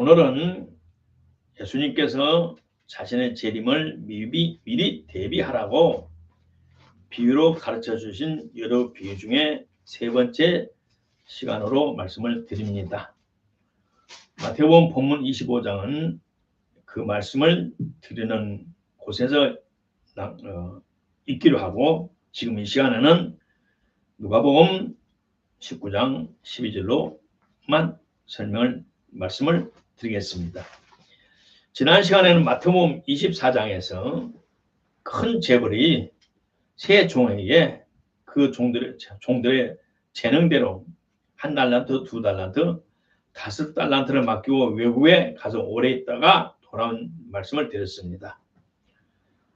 오늘은 예수님께서 자신의 재림을 미리, 미리 대비하라고 비유로 가르쳐 주신 여러 비유 중에 세 번째 시간으로 말씀을 드립니다. 마태복음 본문 25장은 그 말씀을 드리는 곳에서 어, 있기로 하고 지금 이 시간에는 누가복음 19장 12절로만 설명을 말씀을 드리겠습니다. 지난 시간에는 마태복음 24장에서 큰 재벌이 세 종에게 그 종들의 종들의 재능대로 한 달란트, 두 달란트, 다섯 달란트를 맡기고 외국에 가서 오래 있다가 돌아온 말씀을 드렸습니다.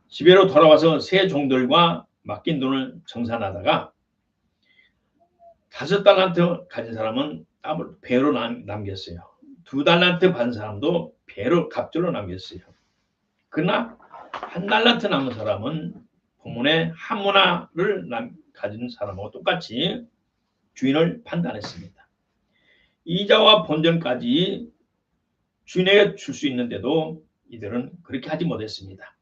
집에로 돌아와서 세 종들과 맡긴 돈을 정산하다가 다섯 달란트 가진 사람은 배로 남겼어요. 두 달란트 받은 사람도 배로 갑절로 남겼어요. 그러나 한 달란트 남은 사람은 본문에 한 문화를 가진 사람하고 똑같이 주인을 판단했습니다. 이자와 본전까지 주인에게 줄 수 있는데도 이들은 그렇게 하지 못했습니다.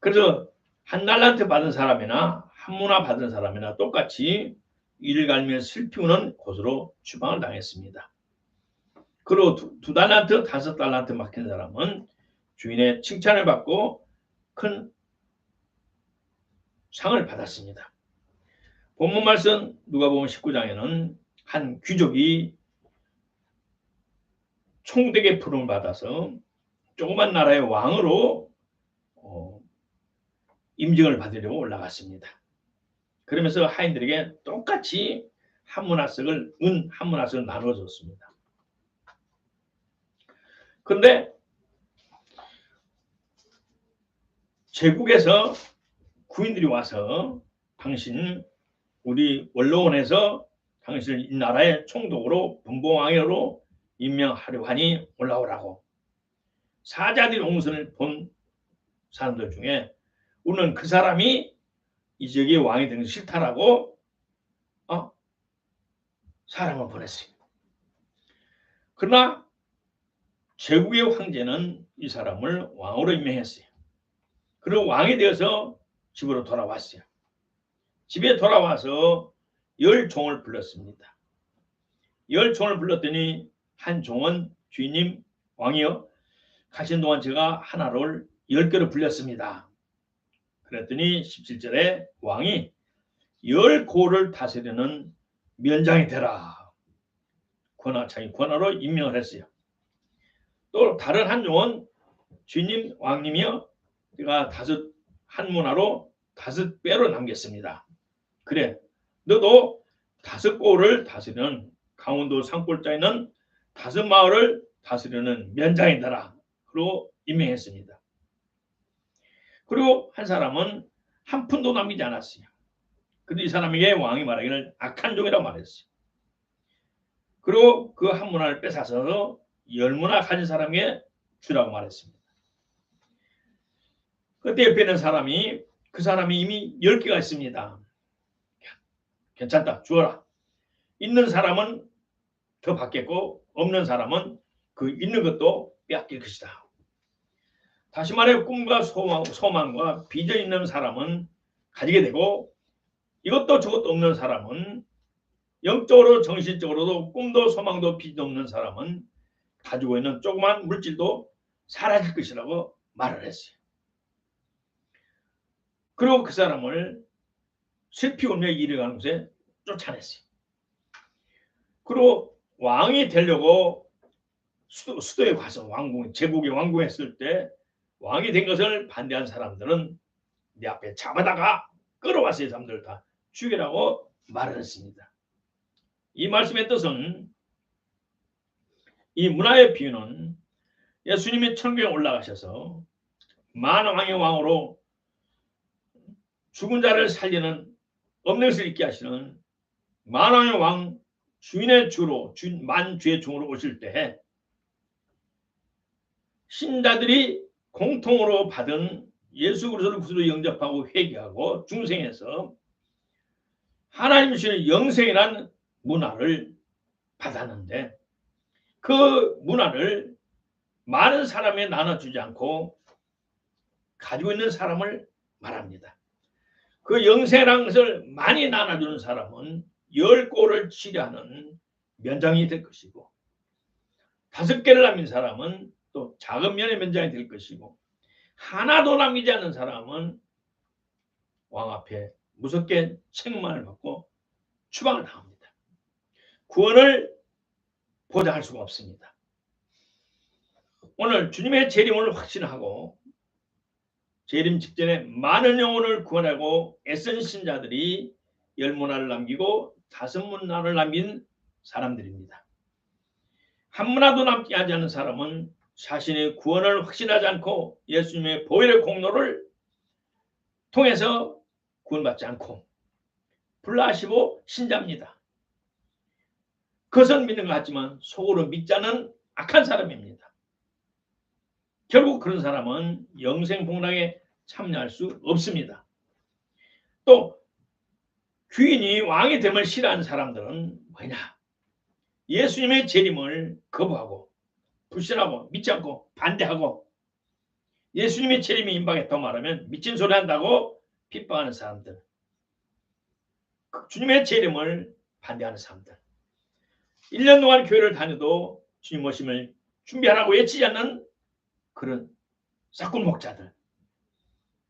그래서 한 달란트 받은 사람이나 한 문화 받은 사람이나 똑같이 이를 갈며 슬피우는 곳으로 추방을 당했습니다. 그리고 두, 두 달란트, 다섯 달란트 맡긴 사람은 주인의 칭찬을 받고 큰 상을 받았습니다. 본문 말씀 누가 보면 19장에는 한 귀족이 총대의 푸름을 받아서 조그만 나라의 왕으로 어, 임직을 받으려고 올라갔습니다. 그러면서 하인들에게 똑같이 한 문화석을 은 한 문화석을 나눠 줬습니다. 그런데 제국에서 구인들이 와서 당신 우리 원로원에서 당신을 이 나라의 총독으로 분봉왕으로 임명하려 하니 올라오라고 사자들이 옹선을 본 사람들 중에 우리는 그 사람이 이 지역의 왕이 되는 싫다라고 어? 사람을 보냈어요. 그러나 제국의 황제는 이 사람을 왕으로 임명했어요. 그리고 왕이 되어서 집으로 돌아왔어요. 집에 돌아와서 열 종을 불렀습니다. 열 종을 불렀더니 한 종은 주인님 왕이여 가신 동안 제가 하나를 열 개로 불렸습니다. 그랬더니 17절에 왕이 열 고를 다스리는 면장이 되라. 권하, 자기 권하로 임명을 했어요. 또 다른 한 종은 주님 왕님이여 내가 다섯 한 문화로 다섯 배로 남겼습니다. 그래 너도 다섯 골을 다스리는 강원도 산골자에 있는 다섯 마을을 다스리는 면장이더라. 그리고 임명했습니다. 그리고 한 사람은 한 푼도 남기지 않았어요. 근데 이 사람에게 왕이 말하기를 악한 종이라고 말했어요. 그리고 그 한 문화를 뺏어서 열무나 가진 사람에게 주라고 말했습니다. 그때 옆에 있는 사람이 그 사람이 이미 열 개가 있습니다. 괜찮다. 주어라. 있는 사람은 더 받겠고 없는 사람은 그 있는 것도 빼앗길 것이다. 다시 말해 꿈과 소망, 소망과 빚이 있는 사람은 가지게 되고 이것도 저것도 없는 사람은 영적으로 정신적으로도 꿈도 소망도 빚도 없는 사람은 가지고 있는 조그만 물질도 사라질 것이라고 말을 했어요. 그리고 그 사람을 슬피 울며 이르가는 곳에 쫓아냈어요. 그리고 왕이 되려고 수도, 수도에 가서 왕궁, 제국이 왕궁했을 때 왕이 된 것을 반대한 사람들은 내 앞에 잡아다가 끌어왔어요. 사람들 다 죽이라고 말을 했습니다. 이 말씀의 뜻은 이 문화의 비유는 예수님이 천국에 올라가셔서 만왕의 왕으로 죽은 자를 살리는 없는 것을 있게 하시는 만왕의 왕 주인의 주로 주인 만주의 종으로 오실 때 신자들이 공통으로 받은 예수 그리스도를 구주로 영접하고 회개하고 중생에서 하나님 주시는 영생이란 문화를 받았는데 그 문화를 많은 사람에 나눠주지 않고 가지고 있는 사람을 말합니다. 그 영생이라는 것을 많이 나눠주는 사람은 열 골을 치료하는 면장이 될 것이고 다섯 개를 남긴 사람은 또 작은 면의 면장이 될 것이고 하나도 남기지 않는 사람은 왕 앞에 무섭게 책망을 받고 추방을 당합니다. 구원을 보장할 수가 없습니다. 오늘 주님의 재림을 확신하고 재림 직전에 많은 영혼을 구원하고 애쓴 신자들이 열 문화를 남기고 다섯 문화를 남긴 사람들입니다. 한 문화도 남지 않은 사람은 자신의 구원을 확신하지 않고 예수님의 보혈의 공로를 통해서 구원받지 않고 불라시보 신자입니다. 그것은 믿는 것 같지만 속으로 않은 악한 사람입니다. 결국 그런 사람은 영생 복락에 참여할 수 없습니다. 또 귀인이 왕이 됨을 싫어하는 사람들은 뭐냐? 예수님의 재림을 거부하고 불신하고 믿지 않고 반대하고 예수님의 재림이 임박했다고 말하면 미친 소리 한다고 핍박하는 사람들 주님의 재림을 반대하는 사람들 1년 동안 교회를 다녀도 주님 오심을 준비하라고 외치지 않는 그런 싹군 목자들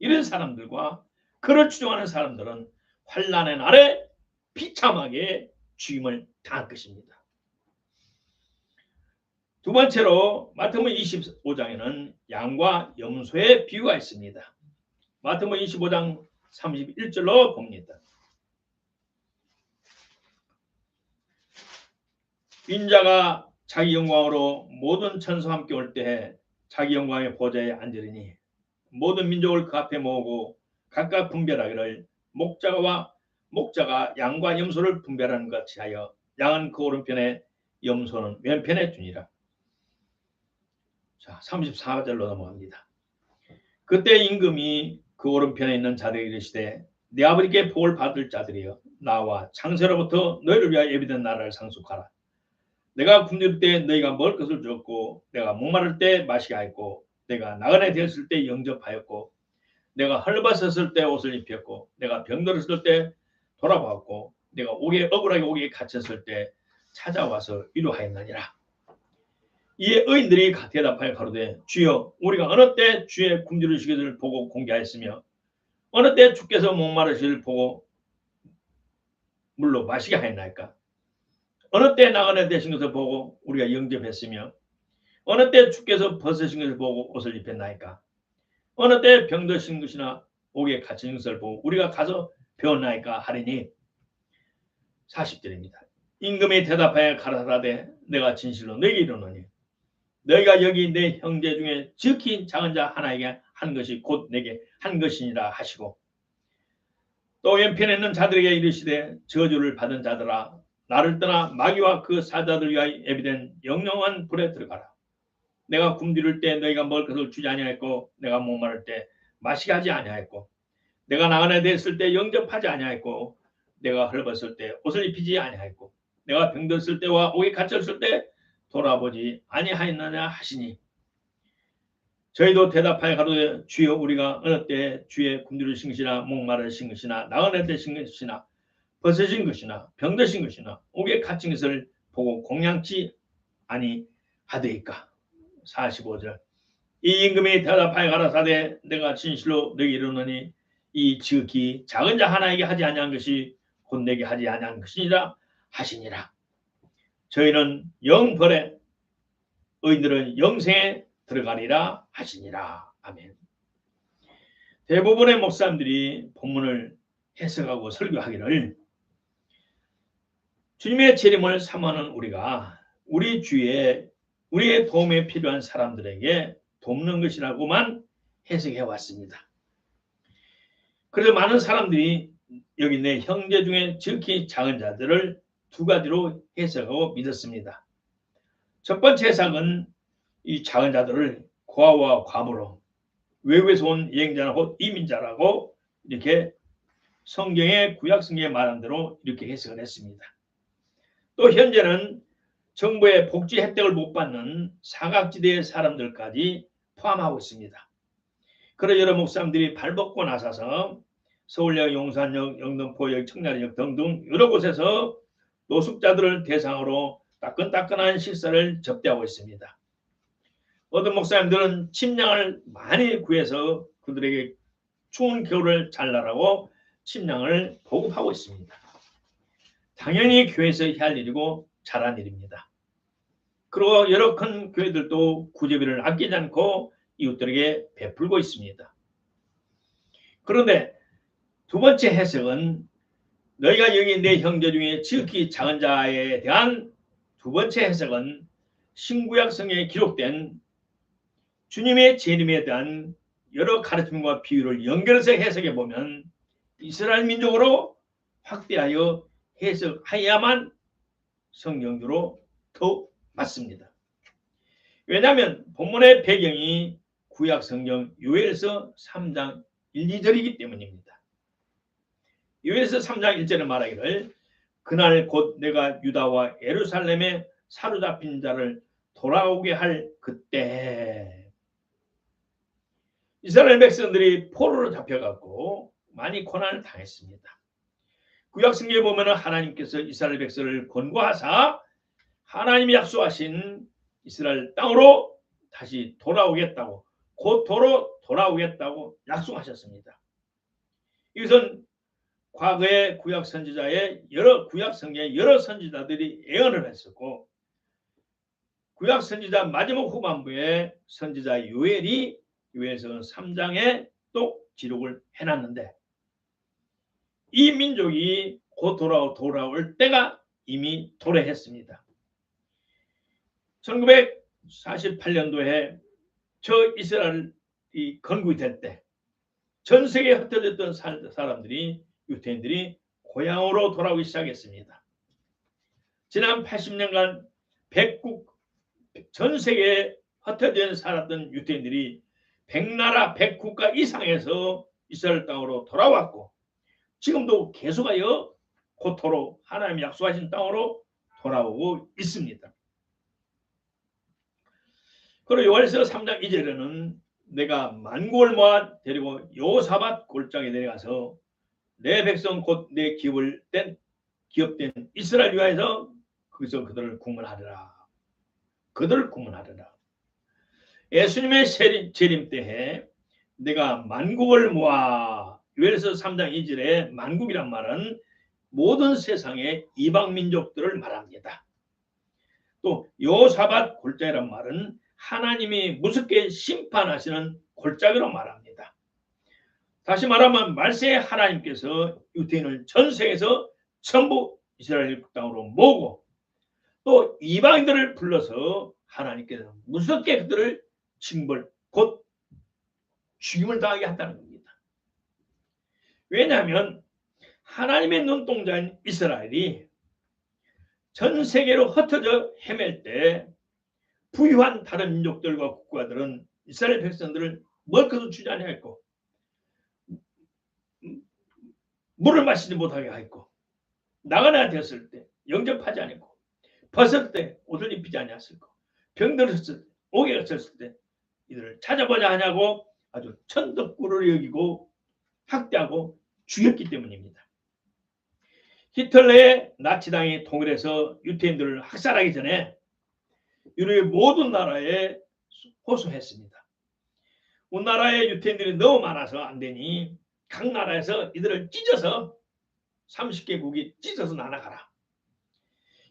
이런 사람들과 그를 추종하는 사람들은 환란의 날에 비참하게 주임을 당할 것입니다. 두 번째로 마태복음 25장에는 양과 염소의 비유가 있습니다. 마태복음 25장 31절로 봅니다. 인자가 자기 영광으로 모든 천사와 함께 올 때에 자기 영광의 보좌에 앉으리니 모든 민족을 그 앞에 모으고 각각 분별하기를 목자와 목자가 양과 염소를 분별하는 것 같이 하여 양은 그 오른편에 염소는 왼편에 두니라. 자, 34절로 넘어갑니다. 그때 임금이 그 오른편에 있는 자들에게 이르시되 내 아버지께 복을 받을 자들이여 나와 창세로부터 너희를 위하여 예비된 나라를 상속하라. 내가 굶을 때 너희가 먹을 것을 줬고 내가 목마를 때 마시게 하였고 내가 나그네 되었을 때 영접하였고 내가 헐벗었을 때 옷을 입혔고 내가 병들었을 때 돌아보았고 내가 옥에 억울하게 옥에 갇혔을 때 찾아와서 위로하였느니라. 이에 의인들이 대답하여 가로되 주여 우리가 어느 때 주의 굶주리시기를 보고 공개하였으며 어느 때 주께서 목마르시기를 보고 물로 마시게 하였나이까 어느 때 나그네 되신 것을 보고 우리가 영접했으며 어느 때 주께서 벗으신 것을 보고 옷을 입혔나이까 어느 때 병드신 것이나 옥에 갇힌 것을 보고 우리가 가서 배웠나이까 하리니 40절입니다. 임금이 대답하여 가라사대 내가 진실로 너에게 이르노니 너희가 여기 내 형제 중에 지극히 작은 자 하나에게 한 것이 곧 내게 한 것이니라 하시고 또 왼편에 있는 자들에게 이르시되 저주를 받은 자들아 나를 떠나 마귀와 그 사자들 위하여 예비된 영영한 불에 들어가라. 내가 굶주릴 때 너희가 먹을 것을 주지 아니하였고 내가 목마를 때 마시게 하지 아니하였고 내가 나가나 됐을 때 영접하지 아니하였고 내가 헐벗을 때 옷을 입히지 아니하였고 내가 병들었을 때와 옥에 갇혔을 때 돌아보지 아니하였느냐 하시니 저희도 대답하여 가로되 주여 우리가 어느 때 주의 굶주리신 것이나 목마르신 것이나 나그네 되신 것이나 벗어진 것이나 병드신 것이나 옥에 갇힌 것을 보고 공양치 아니하되이까? 45절. 이 임금이 대답하여 가라사대 내가 진실로 너에게 이르노니 이 지극히 작은 자 하나에게 하지 아니한 것이 곧 내게 하지 아니한 것이니라 하시니라. 저희는 영벌에 의인들은 영생에 들어가리라 하시니라. 아멘. 대부분의 목사님들이 본문을 해석하고 설교하기를 주님의 재림을 삼하는 우리가 우리 주위에 우리의 도움에 필요한 사람들에게 돕는 것이라고만 해석해 왔습니다. 그래서 많은 사람들이 여기 내 형제 중에 지극히 작은 자들을 두 가지로 해석하고 믿었습니다. 첫 번째 해석은 이 작은 자들을 고아와 과부로 외국에서 온 여행자나 혹 이민자라고 이렇게 성경의 구약 성경에 말한 대로 이렇게 해석을 했습니다. 또 현재는 정부의 복지 혜택을 못 받는 사각지대의 사람들까지 포함하고 있습니다. 그런 여러 목사님들이 발벗고 나서서 서울역, 용산역, 영등포역, 청량역 등등 여러 곳에서 노숙자들을 대상으로 따끈따끈한 식사를 접대하고 있습니다. 어떤 목사님들은 침량을 많이 구해서 그들에게 추운 겨울을 잘 나라고 침량을 보급하고 있습니다. 당연히 교회에서 해야 할 일이고 잘한 일입니다. 그리고 여러 큰 교회들도 구제비를 아끼지 않고 이웃들에게 베풀고 있습니다. 그런데 두 번째 해석은 너희가 여기 내 형제 중에 지극히 작은 자에 대한 두 번째 해석은 신구약성에 기록된 주님의 재림에 대한 여러 가르침과 비유를 연결해서 해석해 보면 이스라엘 민족으로 확대하여 해석해야만 성경으로 더 맞습니다. 왜냐하면 본문의 배경이 구약 성경 요엘서 3장 1, 2절이기 때문입니다. 요엘서 3장 1절에 말하기를 그날 곧 내가 유다와 예루살렘에 사로잡힌 자를 돌아오게 할 그때 이스라엘 백성들이 포로로 잡혀갔고 많이 고난을 당했습니다. 구약 성경에 보면은 하나님께서 이스라엘 백성을 권고하사 하나님이 약속하신 이스라엘 땅으로 다시 돌아오겠다고 곧 도로 돌아오겠다고 약속하셨습니다. 이것은 과거의 구약 선지자의 여러 구약 성경의 여러 선지자들이 예언을 했었고 구약 선지자 마지막 후반부에 선지자 요엘이 요엘서 3장에 또 기록을 해놨는데 이 민족이 곧 돌아오 돌아올 때가 이미 도래했습니다. 1948년도에 저 이스라엘이 건국이 될때 전 세계에 흩어졌던 사람들이 유태인들이 고향으로 돌아오기 시작했습니다. 지난 80년간 100국 전 세계에 흩어져 살았던 유태인들이 100나라 100국가 이상에서 이스라엘 땅으로 돌아왔고 지금도 계속하여 고토로 하나님 약속하신 땅으로 돌아오고 있습니다. 그리고 요한서 3장 2절에는 내가 만국을 모아 데리고 요사밭 골짜기에 내려가서 내 백성 곧 내 기업을 뗀 기업된 이스라엘 위하여서 거기서 그들을 구원하리라. 그들을 구원하리라. 예수님의 재림 때에 내가 만국을 모아 요엘서 3장 2절에 만국이란 말은 모든 세상의 이방 민족들을 말합니다. 또 요사밭 골짜기란 말은 하나님이 무섭게 심판하시는 골짜기로 말합니다. 다시 말하면 말세의 하나님께서 유태인을 전 세계에서 전부 이스라엘 땅으로 모으고 또 이방인들을 불러서 하나님께서 무섭게 그들을 징벌 곧 죽임을 당하게 한다는 겁니다. 왜냐하면 하나님의 눈동자인 이스라엘이 전 세계로 흩어져 헤맬 때 부유한 다른 민족들과 국가들은 이스라엘 백성들을 멀것도 주지 아니했고 물을 마시지 못하게 하였고 나가나 되었을 때 영접하지 않았고 벗을 때 옷을 입히지 아니었을 거 병들었을 때 옥에 었을 때 이들을 찾아보자 하냐고 아주 천덕구를 여기고 학대하고 죽였기 때문입니다. 히틀러의 나치당이 통일해서 유태인들을 학살하기 전에 유럽의 모든 나라에 호소했습니다. 우리나라의 유태인들이 너무 많아서 안 되니 각 나라에서 이들을 찢어서 30개국이 찢어서 나눠가라.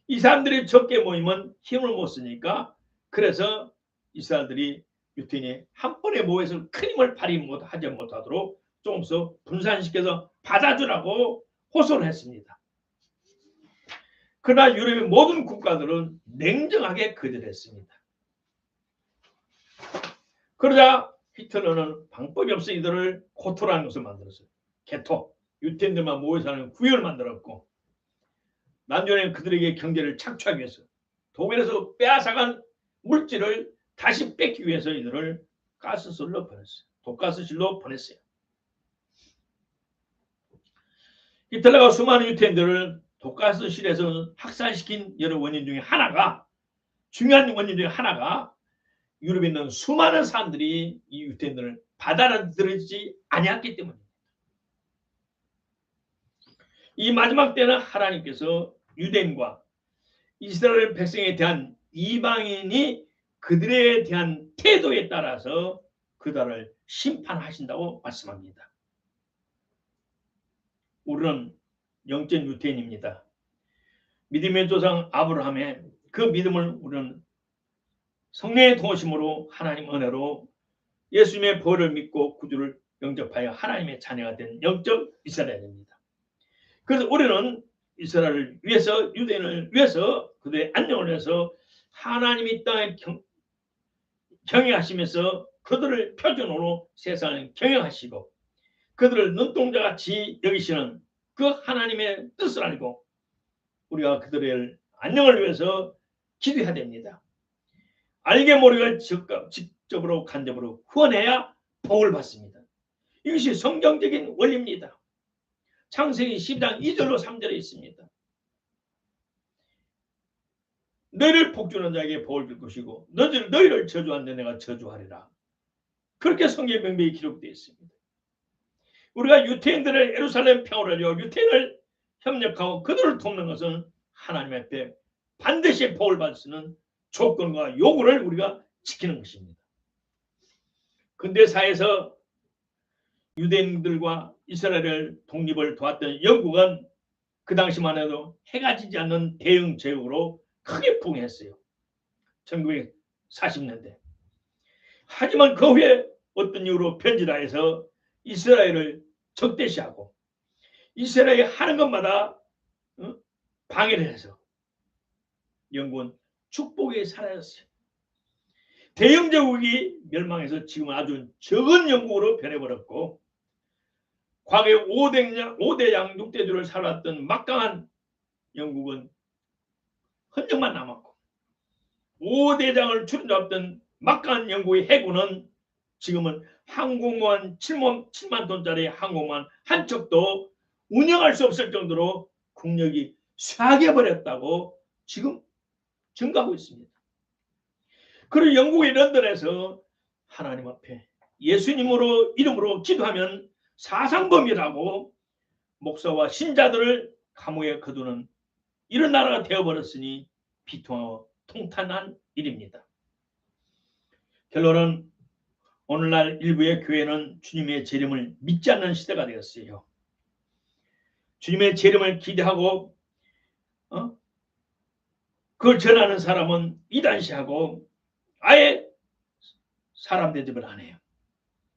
이 사람들이 적게 모이면 힘을 못 쓰니까 그래서 이 사람들이 유태인이 한 번에 모여서 큰 힘을 발휘 못하지 못하도록 조금씩 분산시켜서 받아주라고 호소를 했습니다. 그러나 유럽의 모든 국가들은 냉정하게 거절했습니다. 그러자 히틀러는 방법이 없어 이들을 코토라는 것을 만들었어요. 개토, 유태인들만 모여 사는 구역을 만들었고 난전에 그들에게 경제를 착취하기 위해서 독일에서 빼앗아간 물질을 다시 뺏기 위해서 이들을 가스실로 보냈어요. 독가스실로 보냈어요. 히틀러가 수많은 유태인들을 독가스 실에서 학살시킨 여러 원인 중에 하나가 중요한 원인 중 하나가 유럽에 있는 수많은 사람들이 이 유대인들을 받아들이지 아니했기 때문입니다. 이 마지막 때는 하나님께서 유대인과 이스라엘 백성에 대한 이방인이 그들에 대한 태도에 따라서 그들을 심판하신다고 말씀합니다. 우리는 영적 유태인입니다. 믿음의 조상 아브라함의 그 믿음을 우리는 성령의 도우심으로 하나님 은혜로 예수님의 벌을 믿고 구주를 영접하여 하나님의 자녀가 된 영적 이스라엘입니다. 그래서 우리는 이스라엘을 위해서 유대인을 위해서 그들의 안녕을 위해서 하나님이 땅에 경, 경영하시면서 그들을 표준으로 세상을 경영하시고 그들을 눈동자같이 여기시는 그 하나님의 뜻을 알고 우리가 그들의 안녕을 위해서 기도해야 됩니다. 알게 모르게 직접으로 간접으로 후원해야 복을 받습니다. 이것이 성경적인 원리입니다. 창세기 12장 2절로 3절에 있습니다. 너희를 복주는 자에게 복을 줄 것이고 너희를, 너희를 저주한 데 내가 저주하리라. 그렇게 성경 명백히 기록되어 있습니다. 우리가 유태인들의 예루살렘 평화를 위하여 유태인을 협력하고 그들을 돕는 것은 하나님 앞에 반드시 복을 받을 수 있는 조건과 요구를 우리가 지키는 것입니다. 근대사에서 유대인들과 이스라엘을 독립을 도왔던 영국은 그 당시만 해도 해가 지지 않는 대응 제국으로 크게 부흥했어요. 1940년대. 하지만 그 후에 어떤 이유로 편지라해서 이스라엘을 적대시하고 이스라엘이 하는 것마다 어? 방해를 해서 영국은 축복에 사라졌어요. 대영 제국이 멸망해서 지금 아주 적은 영국으로 변해버렸고 과거에 5대, 5대 양 6대주를 살았던 막강한 영국은 흔적만 남았고 5대장을 추진잡던 막강한 영국의 해군은 지금은 항공모함 7만, 7만 톤짜리 항공모함 한 척도 운영할 수 없을 정도로 국력이 쇠하게 버렸다고 지금 증가하고 있습니다. 그리고 영국의 런던에서 하나님 앞에 예수님으로 이름으로 기도하면 사상범이라고 목사와 신자들을 감옥에 거두는 이런 나라가 되어버렸으니 비통하고 통탄한 일입니다. 결론은 오늘날 일부의 교회는 주님의 재림을 믿지 않는 시대가 되었어요. 주님의 재림을 기대하고 어? 그걸 전하는 사람은 이단시하고 아예 사람 대접을 안 해요.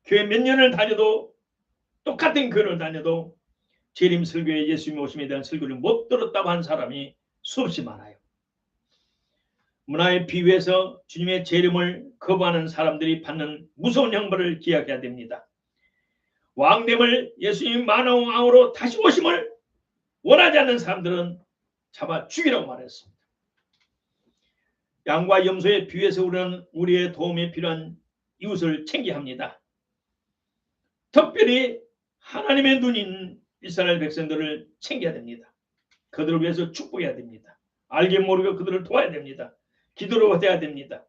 교회 몇 년을 다녀도 똑같은 교회를 다녀도 재림 설교에 예수님 오심에 대한 설교를 못 들었다고 한 사람이 수없이 많아요. 문화의 비유에서 주님의 재림을 거부하는 사람들이 받는 무서운 형벌을 기약해야 됩니다. 왕됨을 예수님 만왕왕으로 다시 오심을 원하지 않는 사람들은 잡아 죽이라고 말했습니다. 양과 염소의 비유에서 우리는 우리의 도움이 필요한 이웃을 챙겨야 합니다. 특별히 하나님의 눈인 이스라엘 백성들을 챙겨야 됩니다. 그들을 위해서 축복해야 됩니다. 알게 모르게 그들을 도와야 됩니다. 기도로 해야 됩니다.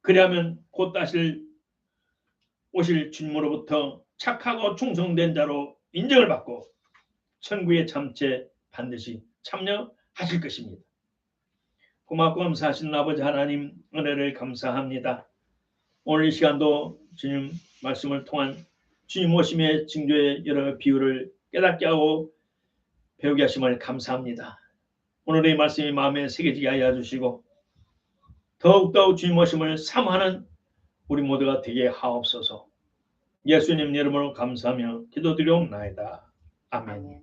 그리하면 곧 다시 오실 주님으로부터 착하고 충성된 자로 인정을 받고 천국의 참체 반드시 참여하실 것입니다. 고맙고 감사하신 아버지 하나님 은혜를 감사합니다. 오늘 이 시간도 주님 말씀을 통한 주님 오심의 징조의 여러 비유를 깨닫게 하고 배우게 하심을 감사합니다. 오늘의 말씀이 마음에 새겨지게 하여 주시고 더욱더욱 주님 오심을 삼하는 우리 모두가 되게 하옵소서. 예수님 이름으로 감사하며 기도드리옵나이다. 아멘.